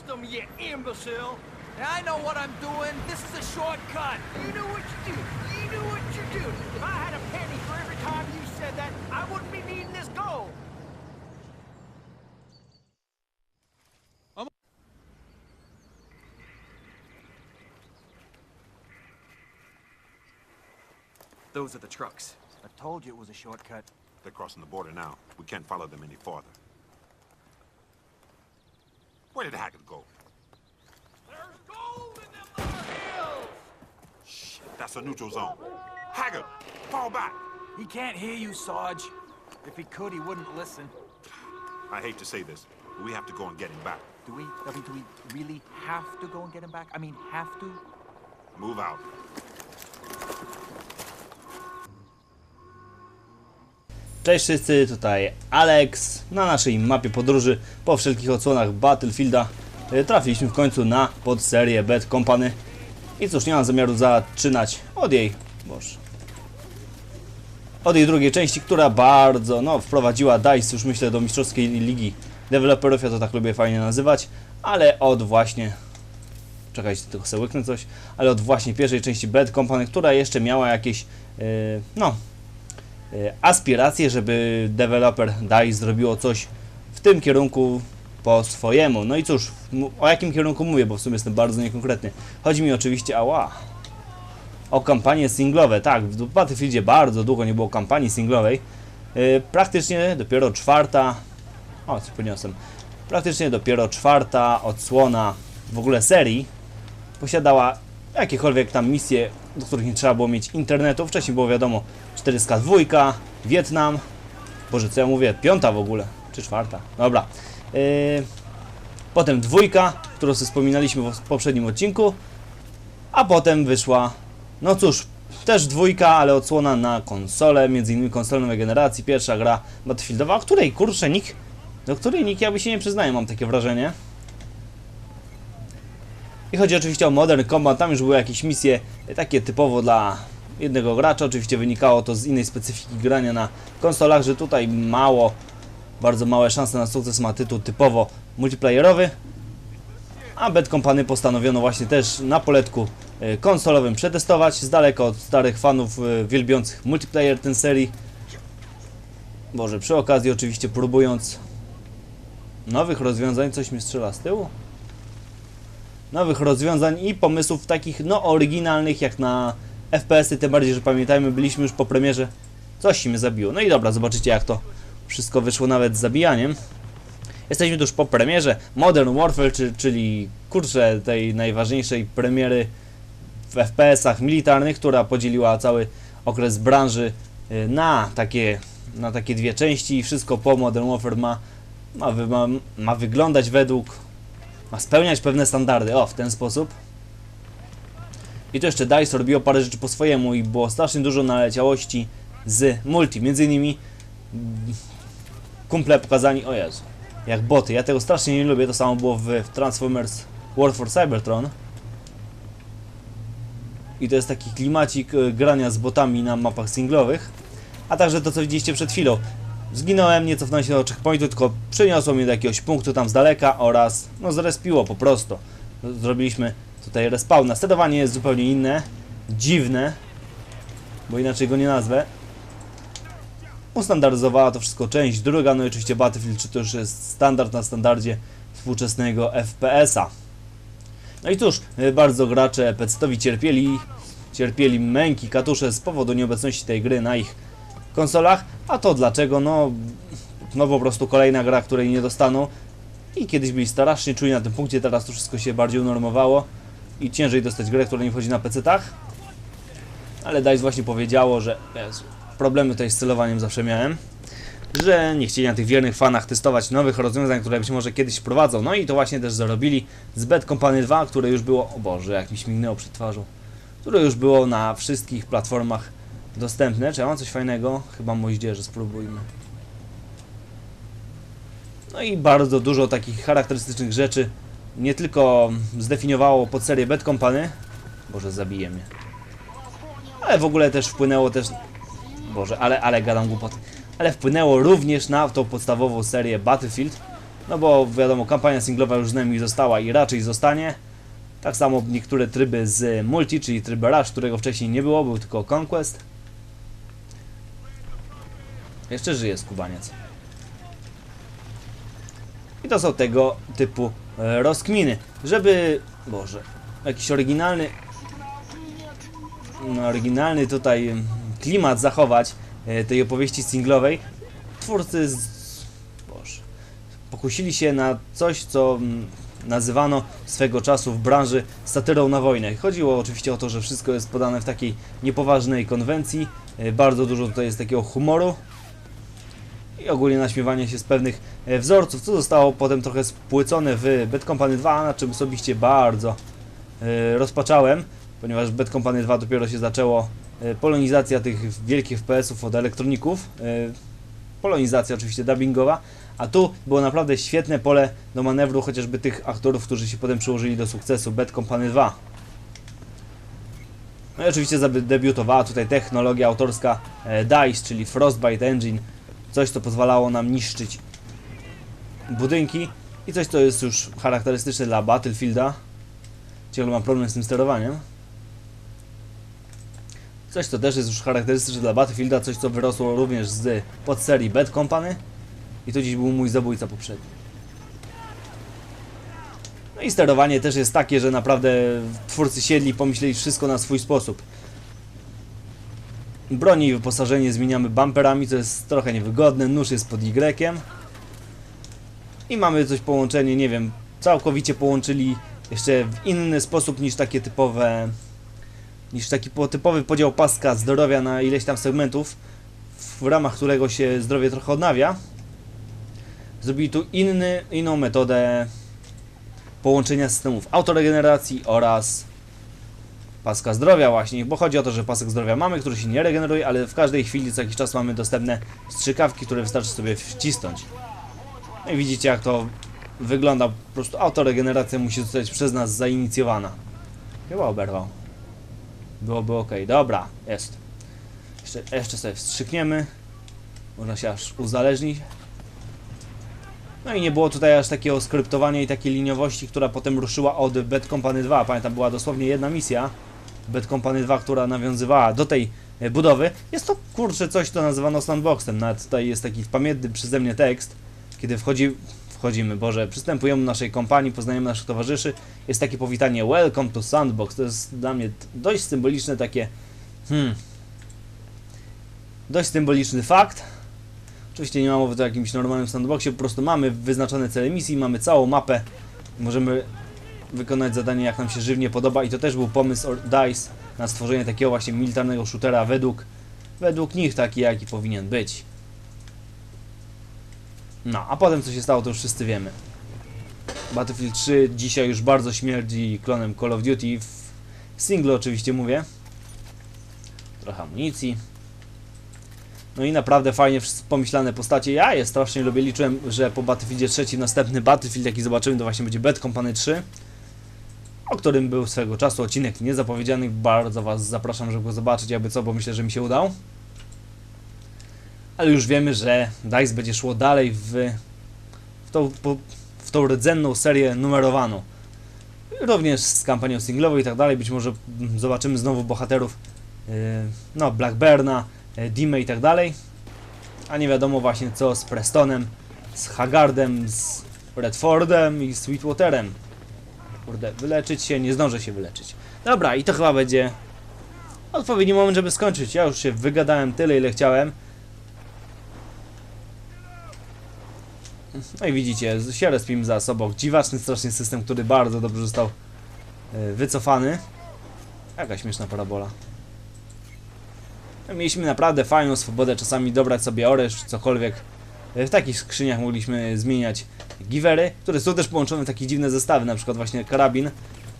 lost them, you imbecile. I know what I'm doing. This is a shortcut. You knew what you do. You knew what you do. If I had a penny for every time you said that, I wouldn't be needing this gold. Those are the trucks. I told you it was a shortcut. They're crossing the border now. We can't follow them any farther. Where did Haggard That's a neutral zone. Haggard, fall back. He can't hear you, Sarge. If he could, he wouldn't listen. I hate to say this, but we have to go and get him back. Do we? I mean, do we really have to go and get him back? I mean, have to? Move out. Cześć wszyscy, tutaj Alex. Na naszej mapie podróży po wszelkich odsłonach Battlefielda e, trafiliśmy w końcu na podserię Bad Company. I cóż, nie mam zamiaru zaczynać od jej, boże, od jej drugiej części, która bardzo, no, wprowadziła DICE już myślę do mistrzowskiej ligi deweloperów, ja to tak lubię fajnie nazywać, ale od właśnie, czekajcie, tylko sobie łyknę coś, ale od właśnie pierwszej części Bad Company, która jeszcze miała jakieś, e, no, e, aspiracje, żeby deweloper DICE zrobiło coś w tym kierunku po swojemu. No i cóż, o jakim kierunku mówię, bo w sumie jestem bardzo niekonkretny. Chodzi mi oczywiście ała, o kampanie singlowe. Tak, w Battlefieldzie bardzo długo nie było kampanii singlowej. Yy, praktycznie dopiero czwarta, o co podniosłem, praktycznie dopiero czwarta odsłona w ogóle serii posiadała jakiekolwiek tam misje, do których nie trzeba było mieć internetu. Wcześniej było wiadomo 402, Wietnam, Boże, co ja mówię, piąta w ogóle, czy czwarta, dobra. Yy, potem dwójka, którą wspominaliśmy w poprzednim odcinku, a potem wyszła, no cóż, też dwójka, ale odsłona na konsolę, między innymi konsolę nowej generacji, pierwsza gra Battlefieldowa, o której, kurczę, nikt, do której nikt jakby się nie przyznaje, mam takie wrażenie. I chodzi oczywiście o Modern Combat, tam już były jakieś misje e, takie typowo dla jednego gracza, oczywiście wynikało to z innej specyfiki grania na konsolach, że tutaj mało, bardzo małe szanse na sukces ma tytuł typowo multiplayerowy, a Bad Company postanowiono właśnie też na poletku e, konsolowym przetestować, z daleka od starych fanów e, wielbiących multiplayer ten serii. Boże, przy okazji oczywiście próbując nowych rozwiązań, coś mi strzela z tyłu? Nowych rozwiązań i pomysłów takich, no, oryginalnych jak na FPS-y, tym bardziej, że pamiętajmy, byliśmy już po premierze. Coś mnie zabiło. No i dobra, zobaczycie jak to wszystko wyszło nawet z zabijaniem. Jesteśmy tuż po premierze. Modern Warfare, czy, czyli kurczę tej najważniejszej premiery w FPS-ach militarnych, która podzieliła cały okres branży y, na takie, na takie dwie części. I wszystko po Modern Warfare ma, ma, ma, ma wyglądać według, ma spełniać pewne standardy, o w ten sposób. I to jeszcze DICE robiło parę rzeczy po swojemu i było strasznie dużo naleciałości z multi, między innymi mm, kumple pokazani, o Jezu, jak boty. Ja tego strasznie nie lubię, to samo było w, Transformers War for Cybertron. I to jest taki klimacik e, grania z botami na mapach singlowych. A także to, co widzieliście przed chwilą. Zginąłem, nie cofnąłem się do checkpointu, tylko przyniosło mnie do jakiegoś punktu tam z daleka oraz, no, zrespiło po prostu. Zrobiliśmy tutaj respawna. Sterowanie jest zupełnie inne, dziwne, bo inaczej go nie nazwę ustandaryzowała to wszystko część druga, no i oczywiście Battlefield, czy to już jest standard na standardzie współczesnego FPS-a. No i cóż, y, bardzo gracze PC-towi cierpieli, cierpieli męki, katusze z powodu nieobecności tej gry na ich konsolach, a to dlaczego? No, no po prostu kolejna gra, której nie dostaną i kiedyś byli strasznie czuli na tym punkcie, teraz to wszystko się bardziej unormowało i ciężej dostać grę, która nie wchodzi na PC-tach. Ale DICE właśnie powiedziało, że Jezu, problemy tutaj z celowaniem zawsze miałem, że nie chcieli na tych wiernych fanach testować nowych rozwiązań, które być może kiedyś wprowadzą. No i to właśnie też zarobili z Bad Company 2, które już było, o Boże, jak mi śmignęło przed twarzą, które już było na wszystkich platformach dostępne. Czy ja mam coś fajnego? Chyba moździerze, spróbujmy. No i bardzo dużo takich charakterystycznych rzeczy nie tylko zdefiniowało pod serię Bad Company, Boże, zabije mnie, ale w ogóle też wpłynęło też Boże, ale, ale gadam głupoty. Ale wpłynęło również na tą podstawową serię Battlefield. no bo wiadomo, kampania singlowa już z nami została i raczej zostanie. Tak samo niektóre tryby z multi, czyli tryb Rush, którego wcześniej nie było, był tylko Conquest. Jeszcze żyje skubaniec. I to są tego typu e, rozkminy. Żeby, Boże, jakiś oryginalny, no, oryginalny tutaj klimat zachować e, tej opowieści singlowej, twórcy z, Boże, pokusili się na coś, co mm, nazywano swego czasu w branży satyrą na wojnę. Chodziło oczywiście o to, że wszystko jest podane w takiej niepoważnej konwencji. E, Bardzo dużo tutaj jest takiego humoru i ogólnie naśmiewanie się z pewnych e, wzorców, co zostało potem trochę spłycone w Bad Company 2, na czym osobiście bardzo rozpaczałem, ponieważ Bad Company 2 dopiero się zaczęło polonizacja tych wielkich FPS-ów od elektroników, e, polonizacja oczywiście dubbingowa, a tu było naprawdę świetne pole do manewru chociażby tych aktorów, którzy się potem przyłożyli do sukcesu Bad Company 2. No i oczywiście zadebiutowała tutaj technologia autorska e, DICE, czyli Frostbite Engine, coś co pozwalało nam niszczyć budynki i coś co jest już charakterystyczne dla Battlefielda. Ciągle mam problem z tym sterowaniem. Coś co też jest już charakterystyczne dla Battlefielda, coś co wyrosło również z podserii Bad Company i to dziś był mój zabójca poprzedni. No i sterowanie też jest takie, że naprawdę twórcy siedli, pomyśleli wszystko na swój sposób. Broni i wyposażenie zmieniamy bumperami, co jest trochę niewygodne. Nóż jest pod Y. I mamy coś połączenie, nie wiem, całkowicie połączyli jeszcze w inny sposób niż takie typowe niż taki po- typowy podział paska zdrowia na ileś tam segmentów, w ramach którego się zdrowie trochę odnawia. Zrobili tu inny, inną metodę połączenia systemów autoregeneracji oraz paska zdrowia właśnie, bo chodzi o to, że pasek zdrowia mamy, który się nie regeneruje, ale w każdej chwili co jakiś czas mamy dostępne strzykawki, które wystarczy sobie wcisnąć. No i widzicie jak to wygląda, po prostu autoregeneracja musi zostać przez nas zainicjowana. Chyba oberwał. Byłoby ok, dobra, jest. Jeszcze, jeszcze sobie wstrzykniemy. Można się aż uzależnić. No i nie było tutaj aż takiego skryptowania i takiej liniowości, która potem ruszyła od Bad Company 2. Pamiętam, była dosłownie jedna misja Bad Company 2, która nawiązywała do tej e, budowy. Jest to, kurczę, coś, co nazywano sandboxem. Nawet tutaj jest taki pamiętny przeze mnie tekst, kiedy wchodzi, wchodzimy, Boże, przystępujemy do naszej kompanii, poznajemy naszych towarzyszy. Jest takie powitanie, welcome to sandbox. To jest dla mnie dość symboliczne takie, hmm, dość symboliczny fakt. Oczywiście nie ma mowy o jakimś normalnym sandboxie, po prostu mamy wyznaczone cele misji, mamy całą mapę, możemy wykonać zadanie jak nam się żywnie podoba i to też był pomysł DICE na stworzenie takiego właśnie militarnego shootera według, według nich taki jaki powinien być. No, a potem co się stało to już wszyscy wiemy. Battlefield 3 dzisiaj już bardzo śmierdzi klonem Call of Duty, w singlu oczywiście mówię. Trochę amunicji. No i naprawdę fajnie pomyślane postacie. Ja je strasznie lubię. Liczyłem, że po Battlefieldzie 3 następny Battlefield, jaki zobaczymy, to właśnie będzie Bad Company 3, o którym był swego czasu odcinek niezapowiedziany. Bardzo Was zapraszam, żeby go zobaczyć, jakby co, bo myślę, że mi się udał. Ale już wiemy, że DICE będzie szło dalej w, w, tą, w tą rdzenną serię numerowaną. Również z kampanią singlową i tak dalej. Być może zobaczymy znowu bohaterów yy, no, Blackburna, e, Dime i tak dalej. A nie wiadomo właśnie co z Prestonem, z Haggardem, z Redfordem i Sweetwaterem. Kurde, wyleczyć się, nie zdążę się wyleczyć. Dobra, i to chyba będzie odpowiedni moment, żeby skończyć. Ja już się wygadałem tyle, ile chciałem. No i widzicie, się respim za sobą. Dziwaczny strasznie system, który bardzo dobrze został e, wycofany. Jaka śmieszna parabola. No, Mieliśmy naprawdę fajną swobodę czasami dobrać sobie oręż czy cokolwiek. E, W takich skrzyniach mogliśmy zmieniać givery, które są też połączone w takie dziwne zestawy. Na przykład właśnie karabin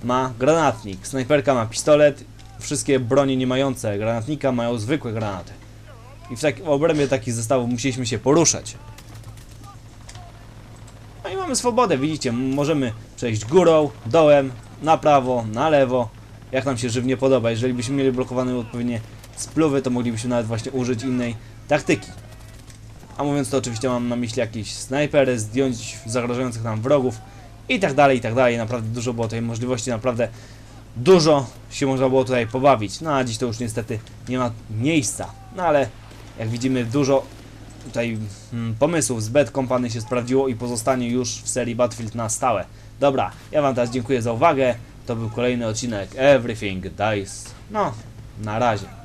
ma granatnik, snajperka ma pistolet, wszystkie bronie nie mające granatnika mają zwykłe granaty. I w, tak, w obrębie takich zestawów musieliśmy się poruszać. Mamy swobodę, widzicie, możemy przejść górą, dołem, na prawo, na lewo, jak nam się żywnie podoba. Jeżeli byśmy mieli blokowane odpowiednie spluwy, to moglibyśmy nawet właśnie użyć innej taktyki. a mówiąc to oczywiście mam na myśli jakieś snajpery, zdjąć zagrażających nam wrogów i tak dalej, i tak dalej. Naprawdę dużo było tutaj możliwości, naprawdę dużo się można było tutaj pobawić. No a dziś to już niestety nie ma miejsca. No ale jak widzimy dużo tutaj mm, pomysłów z Bad Company się sprawdziło i pozostanie już w serii Battlefield na stałe. Dobra, ja wam teraz dziękuję za uwagę. To był kolejny odcinek Everything Dice. No, na razie.